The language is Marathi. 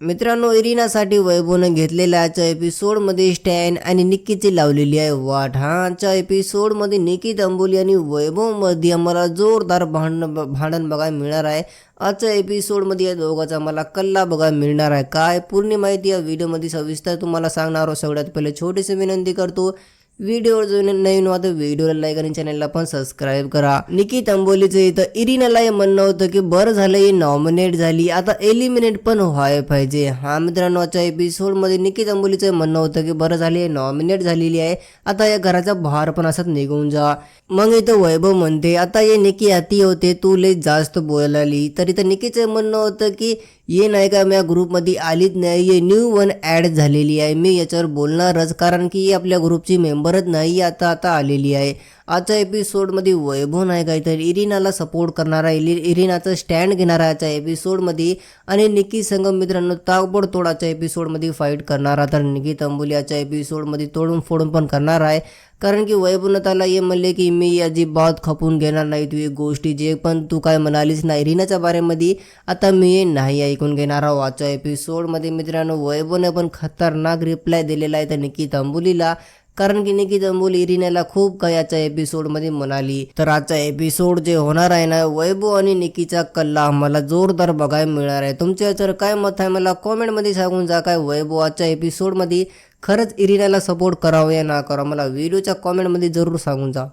मित्रांनो इरिनासाठी वैभवनं घेतलेल्या आजच्या एपिसोडमध्ये स्टॅन आणि निक्कीची लावलेली आहे वाट. हा आजच्या एपिसोडमध्ये निकी अंबोली आणि वैभवमध्ये आम्हाला जोरदार भांडण भांडण बघायला मिळणार आहे. आजच्या एपिसोडमध्ये या दोघांचा मला कल्ला बघायला मिळणार आहे. काय पूर्ण माहिती या व्हिडिओमध्ये सविस्तर तुम्हाला सांगणार आहोत. सगळ्यात पहिले छोटीशी विनंती करतो व्हिडिओवर जो नवीन होता व्हिडिओला लाईक आणि चॅनलला पण सबस्क्राईब करा. निकी तंबोलीचं इथं इरिनाला हे म्हणणं होतं की बरं झालं ही नॉमिनेट झाली. आता एलिमिनेट पण व्हायला पाहिजे. हा मित्रांनो आजच्या एपिसोडमध्ये निकी तंबोलीचं म्हणणं होतं की बरं झाली नॉमिनेट झालेली आहे. आता या घराचा बाहेर पण असत निघून जा. मग इथं वैभव म्हणते आता ये निकी अति होते तू लय जास्त बोलाली. तर इथं निकीचं म्हणणं होतं की ये नाही का मी या ग्रुपमध्ये आलीच नाही ये न्यू वन ॲड झालेली आहे. मी याच्यावर बोलणारच कारण की आपल्या ग्रुपची मेंबर मेंबरच नाही आता आता आलेली आहे. आजच्या एपिसोडमध्ये वैभव नाही काहीतरी तर इरिनाला सपोर्ट करणारा इरि इरिनाचं स्टँड घेणाराच्या एपिसोडमध्ये आणि निकी संगम मित्रांनो ताबडतोडाच्या एपिसोडमध्ये फाईट करणारा तर निकी तंबुलियाच्या एपिसोडमध्ये तोडून फोडून पण करणार आहे. कारण की वैभवनं त्याला हे म्हणले की मी अजिबात खपून घेणार नाही तू एक गोष्टी जे पण तू काय म्हणालीस ना इरिनाच्या बारेमध्ये आता मी नाही ऐकून घेणार आहोत आजच्या एपिसोडमध्ये मित्रांनो वैभवने पण खतरनाक रिप्लाय दिलेला आहे तर निकी तंबुलीला. कारण की निकी तंबोली इरिनाला खूप काही आजच्या एपिसोडमध्ये म्हणाली. तर आजचा एपिसोड जे होणार आहे ना वैभव आणि निकीचा कल्ला मला जोरदार बघायला मिळणार आहे. तुमच्या याच्यावर काय मत आहे मला कॉमेंटमध्ये सांगून जा. काय वैभव आजच्या एपिसोडमध्ये खरंच इरिनाला सपोर्ट करावं या ना करा मला व्हिडिओच्या कॉमेंटमध्ये जरूर सांगून जा.